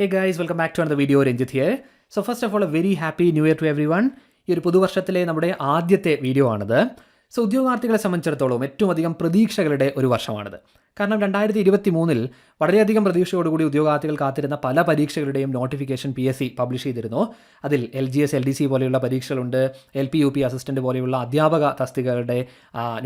Hey guys welcome back to another video Ranjith here so first of all a very happy new year to everyone ഈ ഒരു പുതുവർഷത്തിലെ നമ്മുടെ ആദ്യത്തെ video ആണിത്. So ഉദ്യോഗാർത്ഥികളെ സംബന്ധിച്ചിടത്തോളം ഏറ്റവും അധികം പ്രതീക്ഷകളുടെ ഒരു വർഷമാണിത്. കാരണം രണ്ടായിരത്തി ഇരുപത്തി മൂന്നിൽ വളരെയധികം പ്രതീക്ഷയോടുകൂടി ഉദ്യോഗാർത്ഥികൾ കാത്തിരുന്ന പല പരീക്ഷകളുടെയും notification P S C publish ചെയ്തിരുന്നു. അതിൽ L G S L D C പോലെയുള്ള പരീക്ഷകളുണ്ട്. L P U P assistant പോലെയുള്ള അധ്യാപക തസ്തികകളുടെ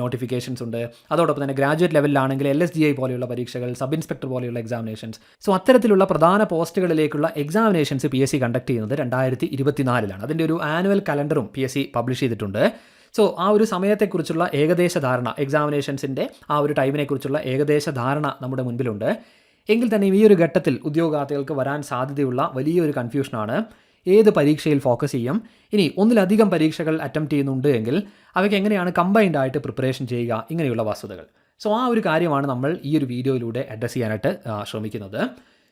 നോട്ടിഫിക്കേഷൻസ് ഉണ്ട്. അതോടൊപ്പം തന്നെ ഗ്രാജുവേറ്റ് ലെവലിലാണെങ്കിൽ എൽ എസ് ജി ഐ പോലെയുള്ള പരീക്ഷകൾ സബ് ഇൻസ്പെക്ടർ പോലെയുള്ള എക്സാമിനേഷൻസ് സോ അത്തരത്തിലുള്ള പ്രധാന പോസ്റ്റുകളിലേക്കുള്ള examinations P S C conduct ചെയ്യുന്നത് രണ്ടായിരത്തി ഇരുപത്തിനാലിലാണ് അതിന്റെ ഒരു ആനുവൽ കലണ്ടറും പി എസ് സി പബ്ലിഷ് ചെയ്തിട്ടുണ്ട്. സോ ആ ഒരു സമയത്തെക്കുറിച്ചുള്ള ഏകദേശ ധാരണ എക്സാമിനേഷൻസിന്റെ ആ ഒരു ടൈമിനെക്കുറിച്ചുള്ള ഏകദേശ ധാരണ നമ്മുടെ മുൻപിലുണ്ട്. എങ്കിൽ തന്നെ ഈ ഒരു ഘട്ടത്തിൽ ഉദ്യോഗാർത്ഥികൾക്ക് വരാൻ സാധ്യതയുള്ള വലിയൊരു കൺഫ്യൂഷനാണ് ഏത് പരീക്ഷയിൽ ഫോക്കസ് ചെയ്യും? ഇനി ഒന്നിലധികം പരീക്ഷകൾ അറ്റംപ്റ്റ് ചെയ്യുന്നുണ്ട് എങ്കിൽ അവയ്ക്ക് എങ്ങനെയാണ് കമ്പൈൻഡ് ആയിട്ട് പ്രിപ്പറേഷൻ ചെയ്യുക? ഇങ്ങനെയുള്ള വസ്തുതകൾ. സോ ആ ഒരു കാര്യമാണ് നമ്മൾ ഈ ഒരു വീഡിയോയിലൂടെ അഡ്രസ്സ് ചെയ്യാനായിട്ട് ശ്രമിക്കുന്നത്.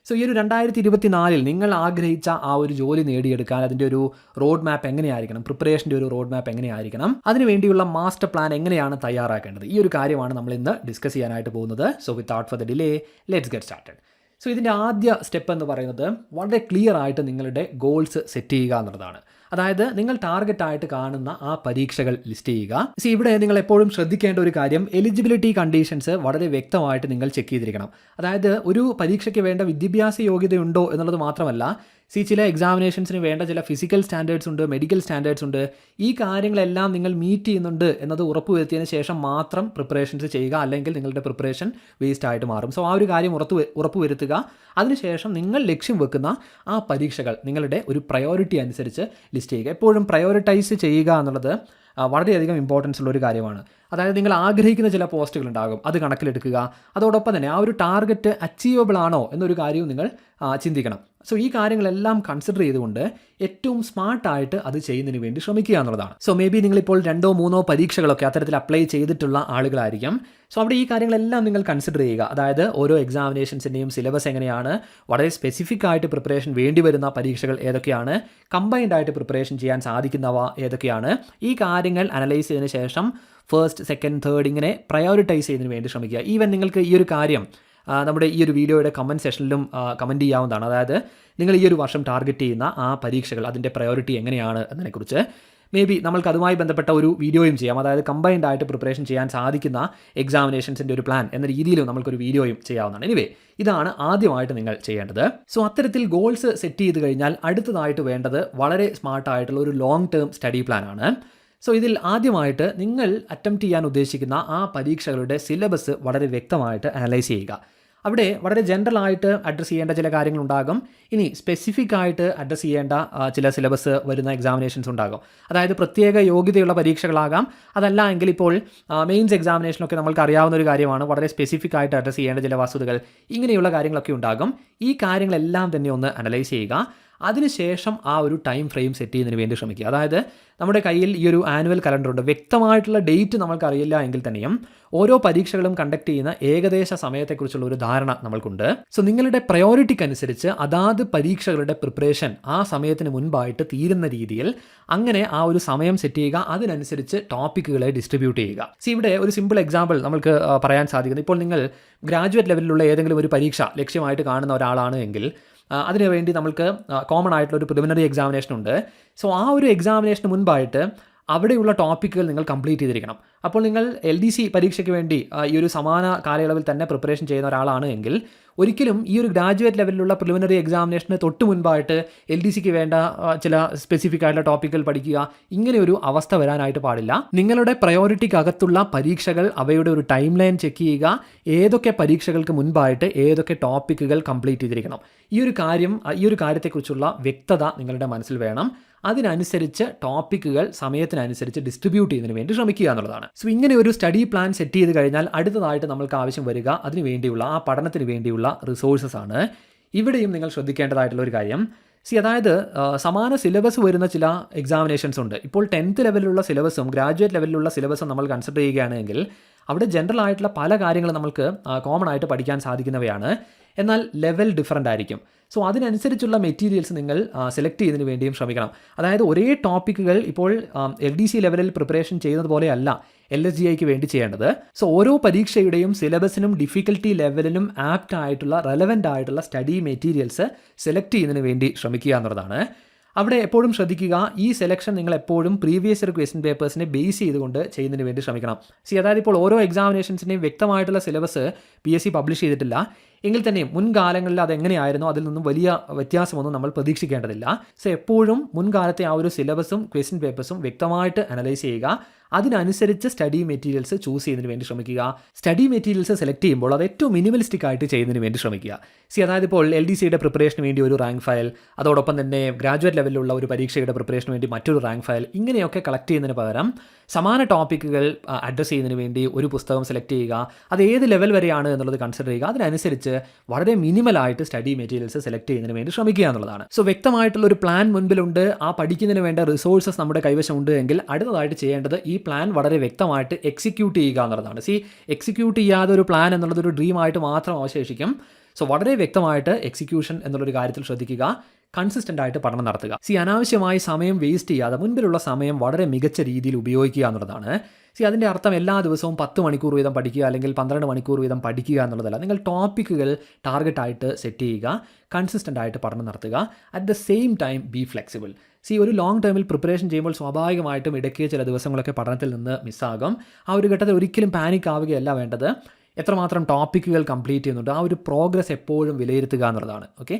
സോ ഈ ഒരു രണ്ടായിരത്തി ഇരുപത്തിനാലിൽ നിങ്ങൾ ആഗ്രഹിച്ച ആ ഒരു ജോലി നേടിയെടുക്കാൻ അതിന്റെ ഒരു റോഡ് മാപ്പ് എങ്ങനെയായിരിക്കണം? പ്രിപ്പറേഷന്റെ ഒരു റോഡ് മാപ്പ് എങ്ങനെയായിരിക്കണം? അതിനുവേണ്ടിയുള്ള മാസ്റ്റർ പ്ലാൻ എങ്ങനെയാണ് തയ്യാറാക്കേണ്ടത്? ഈ ഒരു കാര്യമാണ് നമ്മൾ ഇന്ന് ഡിസ്കസ് ചെയ്യാനായിട്ട് പോകുന്നത്. So without for the delay let's get started so ഇതിന്റെ ആദ്യ സ്റ്റെപ്പ് എന്ന് പറയുന്നത് വളരെ ക്ലിയർ ആയിട്ട് നിങ്ങളുടെ ഗോൾസ് സെറ്റ് ചെയ്യുക എന്നുള്ളതാണ്. അതായത് നിങ്ങൾ ടാർഗറ്റ് ആയിട്ട് കാണുന്ന ആ പരീക്ഷകൾ ലിസ്റ്റ് ചെയ്യുക. സി ഇവിടെ നിങ്ങൾ എപ്പോഴും ശ്രദ്ധിക്കേണ്ട ഒരു കാര്യം എലിജിബിലിറ്റി കണ്ടീഷൻസ് വളരെ വ്യക്തമായിട്ട് നിങ്ങൾ ചെക്ക് ചെയ്തിരിക്കണം. അതായത് ഒരു പരീക്ഷയ്ക്ക് വേണ്ട വിദ്യാഭ്യാസ യോഗ്യതയുണ്ടോ എന്നുള്ളത് മാത്രമല്ല സി ചില എക്സാമിനേഷൻസിന് വേണ്ട ചില ഫിസിക്കൽ സ്റ്റാൻഡേർഡ്സ് ഉണ്ട് മെഡിക്കൽ സ്റ്റാൻഡേർഡ്സ് ഉണ്ട്. ഈ കാര്യങ്ങളെല്ലാം നിങ്ങൾ മീറ്റ് ചെയ്യുന്നുണ്ട് എന്നത് ഉറപ്പുവരുത്തിയതിന് ശേഷം മാത്രം പ്രിപ്പറേഷൻസ് ചെയ്യുക അല്ലെങ്കിൽ നിങ്ങളുടെ പ്രിപ്പറേഷൻ വേസ്റ്റ് ആയിട്ട് മാറും. സോ ആ ഒരു കാര്യം ഉറപ്പ് ഉറപ്പുവരുത്തുക. അതിനുശേഷം നിങ്ങൾ ലക്ഷ്യം വെക്കുന്ന ആ പരീക്ഷകൾ നിങ്ങളുടെ ഒരു പ്രയോറിറ്റി അനുസരിച്ച് ലിസ്റ്റ് ചെയ്യുക. എപ്പോഴും പ്രയോറിറ്റൈസ് ചെയ്യുക എന്നുള്ളത് വളരെയധികം ഇമ്പോർട്ടൻസ് ഉള്ള ഒരു കാര്യമാണ്. അതായത് നിങ്ങൾ ആഗ്രഹിക്കുന്ന ചില പോസ്റ്റുകൾ ഉണ്ടാകും അത് കണക്കിലെടുക്കുക. അതോടൊപ്പം തന്നെ ആ ഒരു ടാർഗറ്റ് അച്ചീവബിൾ ആണോ എന്നൊരു കാര്യവും നിങ്ങൾ ചിന്തിക്കണം. സോ ഈ കാര്യങ്ങളെല്ലാം കൺസിഡർ ചെയ്തുകൊണ്ട് ഏറ്റവും സ്മാർട്ടായിട്ട് അത് ചെയ്യുന്നതിന് വേണ്ടി ശ്രമിക്കുക എന്നുള്ളതാണ്. സോ മേ ബി നിങ്ങളിപ്പോൾ രണ്ടോ മൂന്നോ പരീക്ഷകളൊക്കെ അത്തരത്തിൽ അപ്ലൈ ചെയ്തിട്ടുള്ള ആളുകളായിരിക്കും. സോ അവിടെ ഈ കാര്യങ്ങളെല്ലാം നിങ്ങൾ കൺസിഡർ ചെയ്യുക. അതായത് ഓരോ എക്സാമിനേഷൻസിന്റെയും സിലബസ് എങ്ങനെയാണ് വളരെ സ്പെസിഫിക് ആയിട്ട് പ്രിപ്പറേഷൻ വേണ്ടി വരുന്ന പരീക്ഷകൾ ഏതൊക്കെയാണ് കമ്പൈൻഡ് ആയിട്ട് പ്രിപ്പറേഷൻ ചെയ്യാൻ സാധിക്കുന്നവ ഏതൊക്കെയാണ് ഈ കാര്യങ്ങൾ അനലൈസ് ചെയ്തതിന് ശേഷം ഫസ്റ്റ് സെക്കൻഡ് തേർഡ് ഇങ്ങനെ പ്രയോറിറ്റൈസ് ചെയ്യുന്നതിന് വേണ്ടി ശ്രമിക്കുക. ഈവൻ നിങ്ങൾക്ക് ഈ ഒരു കാര്യം നമ്മുടെ ഈ ഒരു വീഡിയോയുടെ കമന്റ് സെഷനിലും കമന്റ് ചെയ്യാവുന്നതാണ്. അതായത് നിങ്ങൾ ഈ ഒരു വർഷം ടാർഗറ്റ് ചെയ്യുന്ന ആ പരീക്ഷകൾ അതിന്റെ പ്രയോറിറ്റി എങ്ങനെയാണ് എന്നതിനെക്കുറിച്ച്. മേ ബി നമ്മൾക്ക് അതുമായി ബന്ധപ്പെട്ട ഒരു വീഡിയോയും ചെയ്യാം. അതായത് കമ്പൈൻഡ് ആയിട്ട് പ്രിപ്പറേഷൻ ചെയ്യാൻ സാധിക്കുന്ന എക്സാമിനേഷൻസിന്റെ ഒരു പ്ലാൻ എന്ന രീതിയിലും നമുക്കൊരു വീഡിയോയും ചെയ്യാവുന്നതാണ്. എനിവേ ഇതാണ് ആദ്യമായിട്ട് നിങ്ങൾ ചെയ്യേണ്ടത്. സോ അത്തരത്തിൽ ഗോൾസ് സെറ്റ് ചെയ്ത് കഴിഞ്ഞാൽ അടുത്തതായിട്ട് വേണ്ടത് വളരെ സ്മാർട്ടായിട്ടുള്ള ഒരു ലോങ് ടേം സ്റ്റഡി പ്ലാനാണ് സോ ഇതിൽ ആദ്യമായിട്ട് നിങ്ങൾ അറ്റംപ്റ്റ് ചെയ്യാൻ ഉദ്ദേശിക്കുന്ന ആ പരീക്ഷകളുടെ സിലബസ് വളരെ വ്യക്തമായിട്ട് അനലൈസ് ചെയ്യുക. അവിടെ വളരെ ജനറൽ ആയിട്ട് അഡ്രസ്സ് ചെയ്യേണ്ട ചില കാര്യങ്ങളുണ്ടാകും. ഇനി സ്പെസിഫിക് ആയിട്ട് അഡ്രസ്സ് ചെയ്യേണ്ട ചില സിലബസ് വരുന്ന എക്സാമിനേഷൻസ് ഉണ്ടാകും. അതായത് പ്രത്യേക യോഗ്യതയുള്ള പരീക്ഷകളാകാം. അതല്ല എങ്കിൽ ഇപ്പോൾ മെയിൻസ് എക്സാമിനേഷനൊക്കെ നമ്മൾക്ക് അറിയാവുന്ന ഒരു കാര്യമാണ്. വളരെ സ്പെസിഫിക് ആയിട്ട് അഡ്രസ്സ് ചെയ്യേണ്ട ചില വസ്തുതകൾ. ഇങ്ങനെയുള്ള കാര്യങ്ങളൊക്കെ ഉണ്ടാകും. ഈ കാര്യങ്ങളെല്ലാം തന്നെ ഒന്ന് അനലൈസ് ചെയ്യുക. അതിനുശേഷം ആ ഒരു ടൈം ഫ്രെയിം സെറ്റ് ചെയ്യുന്നതിന് വേണ്ടി ശ്രമിക്കുക. അതായത് നമ്മുടെ കയ്യിൽ ഈ ഒരു ആനുവൽ കലണ്ടർ ഉണ്ട്. വ്യക്തമായിട്ടുള്ള ഡേറ്റ് നമുക്ക് അറിയില്ല എങ്കിൽ തന്നെയും ഓരോ പരീക്ഷകളും കണ്ടക്ട് ചെയ്യുന്ന ഏകദേശ സമയത്തെക്കുറിച്ചുള്ള ഒരു ധാരണ നമ്മൾക്കുണ്ട്. സോ നിങ്ങളുടെ പ്രയോറിറ്റിക്ക് അനുസരിച്ച് അതാത് പരീക്ഷകളുടെ പ്രിപ്പറേഷൻ ആ സമയത്തിന് മുൻപായിട്ട് തീരുന്ന രീതിയിൽ അങ്ങനെ ആ ഒരു സമയം സെറ്റ് ചെയ്യുക. അതിനനുസരിച്ച് ടോപ്പിക്കുകളെ ഡിസ്ട്രിബ്യൂട്ട് ചെയ്യുക. സി ഇവിടെ ഒരു സിമ്പിൾ എക്സാമ്പിൾ നമുക്ക് പറയാൻ സാധിക്കുന്നത് ഇപ്പോൾ നിങ്ങൾ ഗ്രാജുവേറ്റ് ലെവലിലുള്ള ഏതെങ്കിലും ഒരു പരീക്ഷ ലക്ഷ്യമായിട്ട് കാണുന്ന ഒരാളാണ് എങ്കിൽ അതിനുവേണ്ടി നമ്മൾക്ക് കോമൺ ആയിട്ടുള്ള ഒരു പ്രിലിമിനറി എക്സാമിനേഷൻ ഉണ്ട്. സോ ആ ഒരു എക്സാമിനേഷന് മുൻപായിട്ട് അവിടെയുള്ള ടോപ്പിക്കുകൾ നിങ്ങൾ കംപ്ലീറ്റ് ചെയ്തിരിക്കണം. അപ്പോൾ നിങ്ങൾ എൽ ഡി സി പരീക്ഷയ്ക്ക് വേണ്ടി ഈ ഒരു സമാന കാലയളവിൽ തന്നെ പ്രിപ്പറേഷൻ ചെയ്യുന്ന ഒരാളാണ് എങ്കിൽ ഒരിക്കലും ഈ ഒരു ഗ്രാജുവേറ്റ് ലെവലിലുള്ള പ്രിലിമിനറി എക്സാമിനേഷന് തൊട്ട് മുൻപായിട്ട് എൽ ഡി സിക്ക് വേണ്ട ചില സ്പെസിഫിക് ആയിട്ടുള്ള ടോപ്പിക്കുകൾ പഠിക്കുക ഇങ്ങനെ ഒരു അവസ്ഥ വരാനായിട്ട് പാടില്ല. നിങ്ങളുടെ പ്രയോറിറ്റിക്ക് അകത്തുള്ള പരീക്ഷകൾ അവയുടെ ഒരു ടൈം ലൈൻ ചെക്ക് ചെയ്യുക ഏതൊക്കെ പരീക്ഷകൾക്ക് മുൻപായിട്ട് ഏതൊക്കെ ടോപ്പിക്കുകൾ കംപ്ലീറ്റ് ചെയ്തിരിക്കണം. ഈ ഒരു കാര്യം ഈ ഒരു കാര്യത്തെക്കുറിച്ചുള്ള വ്യക്തത നിങ്ങളുടെ മനസ്സിൽ വേണം. അതിനനുസരിച്ച് ടോപ്പിക്കുകൾ സമയത്തിനനുസരിച്ച് ഡിസ്ട്രിബ്യൂട്ട് ചെയ്യുന്നതിന് വേണ്ടി ശ്രമിക്കുക എന്നുള്ളതാണ്. സോ ഇങ്ങനെ ഒരു സ്റ്റഡി പ്ലാൻ സെറ്റ് ചെയ്ത് കഴിഞ്ഞാൽ അടുത്തതായിട്ട് നമ്മൾക്ക് ആവശ്യം വരിക അതിന് വേണ്ടിയുള്ള ആ പഠനത്തിന് വേണ്ടിയുള്ള റിസോഴ്സസ് ആണ്. ഇവിടെയും നിങ്ങൾ ശ്രദ്ധിക്കേണ്ടതായിട്ടുള്ള ഒരു കാര്യം. സി അതായത് സമാന സിലബസ് വരുന്ന ചില എക്സാമിനേഷൻസ് ഉണ്ട്. ഇപ്പോൾ ടെൻത്ത് ലെവലിലുള്ള സിലബസും ഗ്രാജുവേറ്റ് ലെവലിലുള്ള സിലബസും നമ്മൾ കൺസിഡർ ചെയ്യുകയാണെങ്കിൽ അവിടെ ജനറൽ ആയിട്ടുള്ള പല കാര്യങ്ങളും നമുക്ക് കോമൺ ആയിട്ട് പഠിക്കാൻ സാധിക്കുന്നവയാണ്. എന്നാൽ ലെവൽ ഡിഫറന്റ് ആയിരിക്കും. സോ അതിനനുസരിച്ചുള്ള മെറ്റീരിയൽസ് നിങ്ങൾ സെലക്ട് ചെയ്യുന്നതിന് വേണ്ടിയും ശ്രമിക്കണം. അതായത് ഒരേ ടോപ്പിക്കുകൾ ഇപ്പോൾ എൽ ഡി സി ലെവലിൽ പ്രിപ്പറേഷൻ ചെയ്യുന്നത് പോലെയല്ല എൽ എസ് ജി ഐക്ക് വേണ്ടി ചെയ്യേണ്ടത്. സോ ഓരോ പരീക്ഷയുടെയും സിലബസിനും ഡിഫിക്കൽട്ടി ലെവലിനും ആപ്റ്റ് ആയിട്ടുള്ള റെലവന്റ് ആയിട്ടുള്ള സ്റ്റഡി മെറ്റീരിയൽസ് സെലക്ട് ചെയ്യുന്നതിന് വേണ്ടി ശ്രമിക്കുക എന്നുള്ളതാണ്. അവിടെ എപ്പോഴും ശ്രദ്ധിക്കുക ഈ സെലക്ഷൻ നിങ്ങൾ എപ്പോഴും പ്രീവിയസ് ഇയർ ക്വസ്റ്റ്യൻ പേപ്പേഴ്സിനെ ബേസ് ചെയ്തുകൊണ്ട് ചെയ്യുന്നതിന് വേണ്ടി ശ്രമിക്കണം. സി അതായത് ഇപ്പോൾ ഓരോ എക്സാമിനേഷൻസിന്റെയും വ്യക്തമായിട്ടുള്ള syllabus P S C publish ചെയ്തിട്ടില്ല. എങ്കിൽ തന്നെയും മുൻകാലങ്ങളിൽ അത് എങ്ങനെയായിരുന്നു അതിൽ നിന്നും വലിയ വ്യത്യാസമൊന്നും നമ്മൾ പ്രതീക്ഷിക്കേണ്ടതില്ല. സോ എപ്പോഴും മുൻകാലത്തെ ആ ഒരു സിലബസും ക്വസ്റ്റ്യൻ പേപ്പേഴ്സും വ്യക്തമായിട്ട് അനലൈസ് ചെയ്യുക. അതിനനുസരിച്ച് സ്റ്റഡി മെറ്റീരിയൽസ് ചൂസ് ചെയ്യുന്നതിന് വേണ്ടി ശ്രമിക്കുക. സ്റ്റഡി മെറ്റീരിയൽസ് സെലക്ട് ചെയ്യുമ്പോൾ അത് ഏറ്റവും മിനിമലിസ്റ്റിക് ആയിട്ട് ചെയ്യുന്നതിന് വേണ്ടി ശ്രമിക്കുക. സി അതായത് ഇപ്പോൾ എൽ ഡി സിയുടെ പ്രിപ്പറേഷന് വേണ്ടി ഒരു റാങ്ക് ഫയൽ അതോടൊപ്പം തന്നെ ഗ്രാജുവേറ്റ് ലെവലിലുള്ള ഒരു പരീക്ഷയുടെ പ്രിപ്പറേഷന് വേണ്ടി മറ്റൊരു റാങ്ക് ഫയൽ ഇങ്ങനെയൊക്കെ കളക്ട് ചെയ്യുന്നതിന് പകരം സമാന ടോപ്പിക്കുകൾ അഡ്രസ്സ് ചെയ്യുന്നതിന് വേണ്ടി ഒരു പുസ്തകം സെലക്ട് ചെയ്യുക. അത് ഏത് ലെവൽ വരെയാണ് എന്നുള്ളത് കൺസിഡർ ചെയ്യുക. അതിനനുസരിച്ച് വളരെ മിനിമലായിട്ട് സ്റ്റഡി മെറ്റീരിയൽസ് സെലക്ട് ചെയ്യുന്നതിന് വേണ്ടി ശ്രമിക്കുക എന്നുള്ളതാണ്. സോ വ്യക്തമായിട്ടുള്ള ഒരു പ്ലാൻ മുൻപിലുണ്ട്. ആ പഠിക്കുന്നതിന് വേണ്ട റിസോഴ്സസ് നമ്മുടെ കൈവശം ഉണ്ട് എങ്കിൽ അടുത്തതായിട്ട് ചെയ്യേണ്ടത് ഈ പ്ലാൻ വളരെ വ്യക്തമായിട്ട് എക്സിക്യൂട്ട് ചെയ്യുക എന്നുള്ളതാണ്. സി എക്സിക്യൂട്ട് ചെയ്യാതെ ഒരു പ്ലാൻ എന്നുള്ളത് ഒരു ഡ്രീമായിട്ട് മാത്രം അവശേഷിക്കും. സോ വളരെ വ്യക്തമായിട്ട് എക്സിക്യൂഷൻ എന്നുള്ളൊരു കാര്യത്തിൽ ശ്രദ്ധിക്കുക. കൺസിസ്റ്റന്റ് ആയിട്ട് പഠനം നടത്തുക. സി അനാവശ്യമായി സമയം വേസ്റ്റ് ചെയ്യാതെ മുൻപിലുള്ള സമയം വളരെ മികച്ച രീതിയിൽ ഉപയോഗിക്കുക എന്നുള്ളതാണ്. സി അതിന്റെ അർത്ഥം എല്ലാ ദിവസവും പത്ത് മണിക്കൂർ വീതം പഠിക്കുക അല്ലെങ്കിൽ പന്ത്രണ്ട് മണിക്കൂർ വീതം പഠിക്കുക എന്നുള്ളതല്ല. നിങ്ങൾ ടോപ്പിക്കുകൾ ടാർഗറ്റായിട്ട് സെറ്റ് ചെയ്യുക കൺസിസ്റ്റന്റ് ആയിട്ട് പഠനം നടത്തുക. At the same time be flexible C ഒരു ലോങ് ടേമിൽ പ്രിപ്പറേഷൻ ചെയ്യുമ്പോൾ സ്വാഭാവികമായിട്ടും ഇടയ്ക്ക് ചില ദിവസങ്ങളൊക്കെ പഠനത്തിൽ നിന്ന് മിസ്സാകും ആ ഒരു ഘട്ടത്തിൽ ഒരിക്കലും പാനിക് ആവുകയല്ല വേണ്ടത്. എത്രമാത്രം ടോപ്പിക്കുകൾ കംപ്ലീറ്റ് ചെയ്യുന്നുണ്ട് ആ ഒരു പ്രോഗ്രസ് എപ്പോഴും വിലയിരുത്തുക എന്നുള്ളതാണ് ഓക്കെ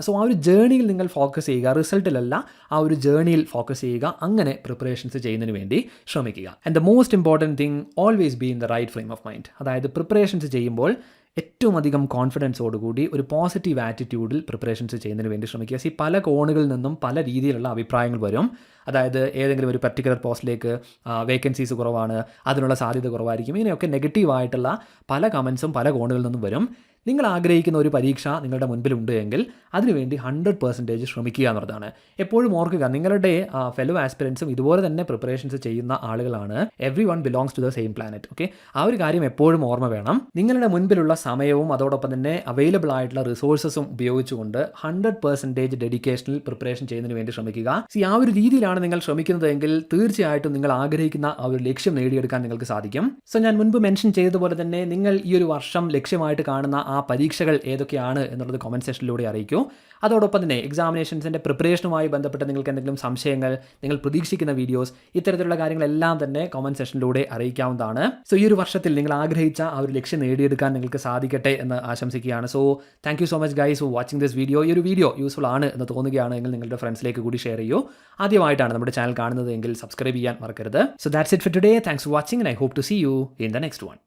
സോ ആ ഒരു ജേണിയിൽ നിങ്ങൾ ഫോക്കസ് ചെയ്യുക റിസൾട്ടിലല്ല ആ ഒരു ജേണിയിൽ ഫോക്കസ് ചെയ്യുക അങ്ങനെ പ്രിപ്പറേഷൻസ് ചെയ്യുന്നതിന് വേണ്ടി ശ്രമിക്കുക. And the most important thing always be in the right frame of mind അതായത് പ്രിപ്പറേഷൻസ് ചെയ്യുമ്പോൾ ഏറ്റവും അധികം കോൺഫിഡൻസോടുകൂടി ഒരു പോസിറ്റീവ് ആറ്റിറ്റ്യൂഡിൽ പ്രിപ്പറേഷൻസ് ചെയ്യുന്നതിന് വേണ്ടി ശ്രമിക്കുക. സി പല കോണുകളിൽ നിന്നും പല രീതിയിലുള്ള അഭിപ്രായങ്ങൾ വരും. അതായത് ഏതെങ്കിലും ഒരു പർട്ടിക്കുലർ പോസ്റ്റിലേക്ക് വേക്കൻസീസ് കുറവാണ് അതിനുള്ള സാധ്യത കുറവായിരിക്കും. ഇങ്ങനെയൊക്കെ നെഗറ്റീവായിട്ടുള്ള പല കമൻസും പല കോണുകളിൽ നിന്നും വരും. നിങ്ങൾ ആഗ്രഹിക്കുന്ന ഒരു പരീക്ഷ നിങ്ങളുടെ മുൻപിലുണ്ട് എങ്കിൽ അതിനുവേണ്ടി ഹൺഡ്രഡ് പെർസെന്റേജ് ശ്രമിക്കുക എന്നുള്ളതാണ്. എപ്പോഴും ഓർക്കുക നിങ്ങളുടെ ഫെലോ ആസ്പിറൻസും ഇതുപോലെ തന്നെ പ്രിപ്പറേഷൻസ് ചെയ്യുന്ന ആളുകളാണ്. Everyone belongs to the same planet okay ആ ഒരു കാര്യം എപ്പോഴും ഓർമ്മ വേണം. നിങ്ങളുടെ മുൻപിലുള്ള സമയവും അതോടൊപ്പം തന്നെ അവൈലബിൾ ആയിട്ടുള്ള റിസോഴ്സസും ഉപയോഗിച്ചുകൊണ്ട് ഹൺഡ്രഡ് പെർസെന്റേജ് ഡെഡിക്കേഷനിൽ പ്രിപ്പറേഷൻ ചെയ്യുന്നതിന് വേണ്ടി ശ്രമിക്കുക. സി ആ ഒരു രീതിയിലാണ് നിങ്ങൾ ശ്രമിക്കുന്നതെങ്കിൽ തീർച്ചയായിട്ടും നിങ്ങൾ ആഗ്രഹിക്കുന്ന ആ ഒരു ലക്ഷ്യം നേടിയെടുക്കാൻ നിങ്ങൾക്ക് സാധിക്കും. സോ ഞാൻ മുൻപ് മെൻഷൻ ചെയ്തതുപോലെ തന്നെ നിങ്ങൾ ഈ ഒരു വർഷം ലക്ഷ്യമായിട്ട് കാണുന്ന ആ പരീക്ഷകൾ ഏതൊക്കെയാണ് എന്നുള്ളത് കമന്റ് സെക്ഷനിലൂടെ അറിയിക്കൂ. അതോടൊപ്പം തന്നെ എക്സാമിനേഷൻസിന്റെ പ്രിപ്പറേഷനുമായി ബന്ധപ്പെട്ട് നിങ്ങൾക്ക് എന്തെങ്കിലും സംശയങ്ങൾ നിങ്ങൾ പ്രതീക്ഷിക്കുന്ന വീഡിയോസ് ഇത്തരത്തിലുള്ള കാര്യങ്ങളെല്ലാം തന്നെ കമന്റ് സെക്ഷനിലൂടെ അറിയിക്കാവുന്നതാണ്. സോ ഈ ഒരു വർഷത്തിൽ നിങ്ങൾ ആഗ്രഹിച്ച ആ ഒരു ലക്ഷ്യം നേടിയെടുക്കാൻ നിങ്ങൾക്ക് സാധിക്കട്ടെ എന്ന് ആശംസിക്കുകയാണ്. So thank so much guys for watching this video ഈ ഒരു വീഡിയോ യൂസ്ഫുൾ ആണ് എന്ന് തോന്നുകയാണെങ്കിൽ നിങ്ങളുടെ ഫ്രണ്ട്സിലേക്ക് കൂടി ഷെയർ ചെയ്യൂ. ആദ്യമായിട്ടാണ് നമ്മുടെ ചാനൽ കാണുന്നത് എങ്കിൽ സബ്സ്ക്രൈബ് ചെയ്യാൻ മറക്കരുത്. So that's it for today thanks for watching I hope to see you in the next one